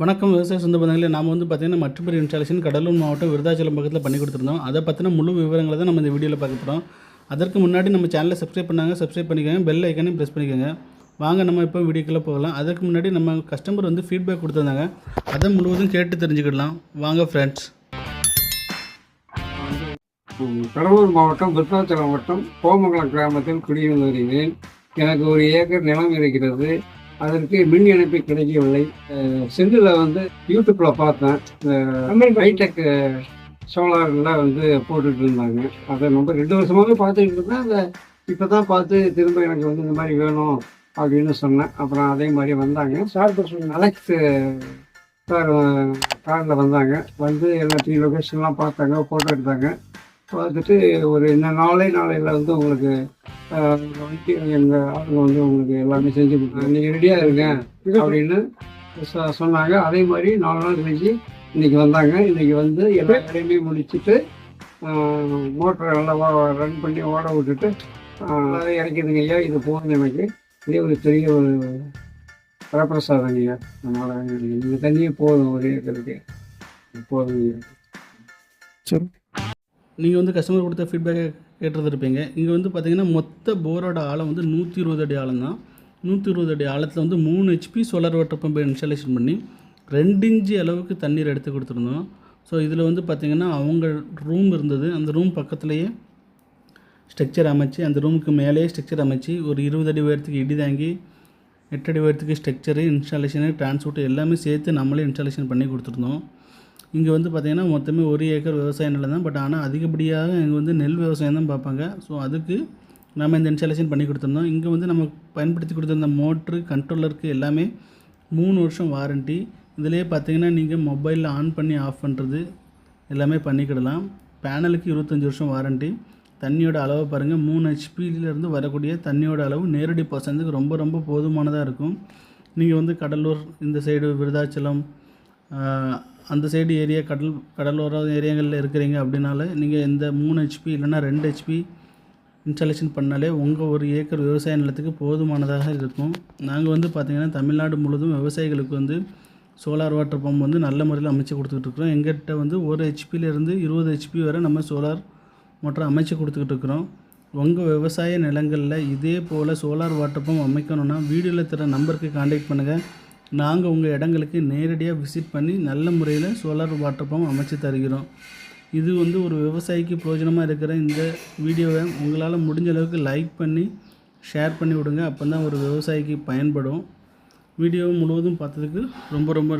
வணக்கம் விவசாய சொந்த பந்தங்களே நாம் வந்து பார்த்திங்கன்னா மற்றபடி இன்ஸ்டாலேஷன் கடலூர் மாவட்டம் விருதாச்சலம் பக்கத்தில் பண்ணி கொடுத்துருந்தோம். அதை பற்றின முழு விவரங்களை தான் நம்ம இந்த வீடியோவில் பார்க்க போகிறோம் அதற்கு முன்னாடி நம்ம சேனலை சப்ஸ்கிரைப் பண்ணாங்க சப்ஸ்கிரைப் பண்ணிக்கோங்க பெல் ஐக்கனையும் ப்ரெஸ் பண்ணிக்கோங்க. வாங்க நம்ம இப்போ வீடியோக்குள்ளே போகலாம். அதற்கு முன்னாடி நம்ம கஸ்டமர் வந்து ஃபீட்பேக் கொடுத்துருந்தாங்க. அதை முழுவதும் கேட்டு தெரிஞ்சுக்கிடலாம். வாங்க ஃப்ரெண்ட்ஸ் கடலூர் மாவட்டம் விருத்தாச்சலம் மாவட்டம் கோமங்கலம் கிராமத்தில் குடியிருந்து வருகிறேன் எனக்கு ஒரு ஏக்கர் நிலம் இருக்கிறது. அதற்கு மின் இணைப்பு கிடைக்கவில்லை. செந்தில் வந்து யூடியூப்ல பார்த்தேன். ஹைடெக் சோலாரில் வந்து போட்டுட்டு இருந்தாங்க அதை நம்ம ரெண்டு வருஷமாவே பார்த்துக்கிட்டு இருந்தேன். அதை இப்போ தான் பார்த்து திரும்ப எனக்கு வந்து இந்த மாதிரி வேணும் அப்படின்னு சொன்னேன். அப்புறம் அதே மாதிரி வந்தாங்க. சார் அலெக்ஸ் சார் காரில் வந்தாங்க. வந்து எல்லாத்தையும் லொக்கேஷன்லாம் பார்த்தாங்க ஃபோட்டோ எடுத்தாங்க. பார்த்துட்டு ஒரு இந்த நாளே நாளையில் வந்து உங்களுக்கு எங்கள் ஆளுங்க வந்து உங்களுக்கு எல்லாமே செஞ்சு கொடுத்தாங்க நீங்கள் ரெடியாக இருங்க அப்படின்னு சொ- சொன்னாங்க. அதே மாதிரி நாலு நாள் கழிச்சு இன்னைக்கு வந்தாங்க. இன்னைக்கு வந்து எல்லா வேலையுமே முடிச்சுட்டு மோட்டரை நல்லா ரன் பண்ணி ஓட விட்டுட்டு ஆஹ், இறக்கிதுங்க ஐயா. இது போதும் எனக்கு. இதே ஒரு பெரிய ஒரு வரப்பிரசாதம் ஐயா. அதனால் இந்த தண்ணியே போதும் ஒரு ஏக்கருக்கு. போதும் ஐயா. நீங்கள் வந்து கஸ்டமர் கொடுத்த ஃபீட்பேக்கை கேட்டிருந்துருப்பீங்க. இங்கே வந்து பார்த்திங்கன்னா மொத்த போரோட ஆழம் வந்து நூற்றி இருபது அடி ஆழம் தான் நூற்றி இருபது அடி ஆழத்தில் வந்து மூணு ஹெச்பி சோலார் வாட்டர் பம்பை இன்ஸ்டாலேஷன் பண்ணி ரெண்டு இன்ச்சு அளவுக்கு தண்ணீர் எடுத்து கொடுத்துருந்தோம். ஸோ இதில் வந்து பார்த்திங்கன்னா அவங்க ரூம் இருந்தது. அந்த ரூம் பக்கத்துலேயே ஸ்ட்ரக்சர் அமைச்சு அந்த ரூமுக்கு மேலேயே ஸ்ட்ரக்சர் அமைச்சு ஒரு இருபது அடி உயரத்துக்கு இடி தாங்கி எட்டடி உயரத்துக்கு ஸ்ட்ரக்சரு இன்ஸ்டாலேஷனு டிரான்ஸ்போர்ட் எல்லாமே சேர்த்து நம்மளே இன்ஸ்டாலேஷன் பண்ணி கொடுத்துருந்தோம். இங்கே வந்து பார்த்திங்கன்னா மொத்தமே ஒரு ஏக்கர் விவசாய நிலம் தான். பட் ஆனால் அதிகப்படியாக இங்கே வந்து நெல் விவசாயம் தான் பார்ப்பாங்க. ஸோ அதுக்கு நம்ம இந்த இன்ஸ்டாலேஷன் பண்ணி கொடுத்துருந்தோம். இங்கே வந்து நம்ம பயன்படுத்தி கொடுத்துருந்த மோட்ரு கண்ட்ரோலருக்கு எல்லாமே மூணு வருஷம் வாரண்ட்டி இதிலேயே பார்த்தீங்கன்னா நீங்கள் மொபைலில் ஆன் பண்ணி ஆஃப் பண்ணுறது எல்லாமே பண்ணிக்கிடலாம். பேனலுக்கு இருபத்தஞ்சி வருஷம் வாரண்ட்டி தண்ணியோட அளவை பாருங்கள் மூணு ஹெச்பியிலேருந்து வரக்கூடிய தண்ணியோட அளவு நேரடி பசங்களுக்கு ரொம்ப ரொம்ப போதுமானதாக இருக்கும். நீங்கள் வந்து கடலூர் இந்த சைடு விருதாச்சலம் அந்த சைடு ஏரியா கடல் கடலோர ஏரியாங்களில் இருக்கிறீங்க அப்படின்னால நீங்கள் இந்த மூணு ஹெச்பி இல்லைன்னா ரெண்டு ஹெச்பி இன்ஸ்டாலேஷன் பண்ணாலே உங்கள் ஒரு ஏக்கர் விவசாய நிலத்துக்கு போதுமானதாக இருக்கும். நாங்கள் வந்து பார்த்திங்கன்னா தமிழ்நாடு முழுவதும் விவசாயிகளுக்கு வந்து சோலார் வாட்டர் பம்ப் வந்து நல்ல முறையில் அமைச்சு கொடுத்துக்கிட்டு இருக்கிறோம். எங்கிட்ட வந்து ஒரு ஹெச்பியிலேருந்து இருபது ஹெச்பி வரை நம்ம சோலார் மோட்டர் அமைச்சு கொடுத்துக்கிட்டு இருக்கிறோம். உங்கள் விவசாய நிலங்களில் இதே போல் சோலார் வாட்டர் பம்ப் அமைக்கணும்னா வீடியோவில் தர நம்பருக்கு காண்டாக்ட் பண்ணுங்கள் நாங்கள் உங்கள் இடங்களுக்கு நேரடியாக விசிட் பண்ணி நல்ல முறையில் சோலார் வாட்டர் பம்ப் அமைச்சு தருகிறோம். இது வந்து ஒரு விவசாயிக்கு பிரயோஜனமாக இருக்கிற இந்த வீடியோவை உங்களால் முடிஞ்ச அளவுக்கு லைக் பண்ணி ஷேர் பண்ணி விடுங்க. அப்போ தான் ஒரு விவசாயிக்கு பயன்படும். வீடியோ முழுவதும் பார்த்ததுக்கு ரொம்ப ரொம்ப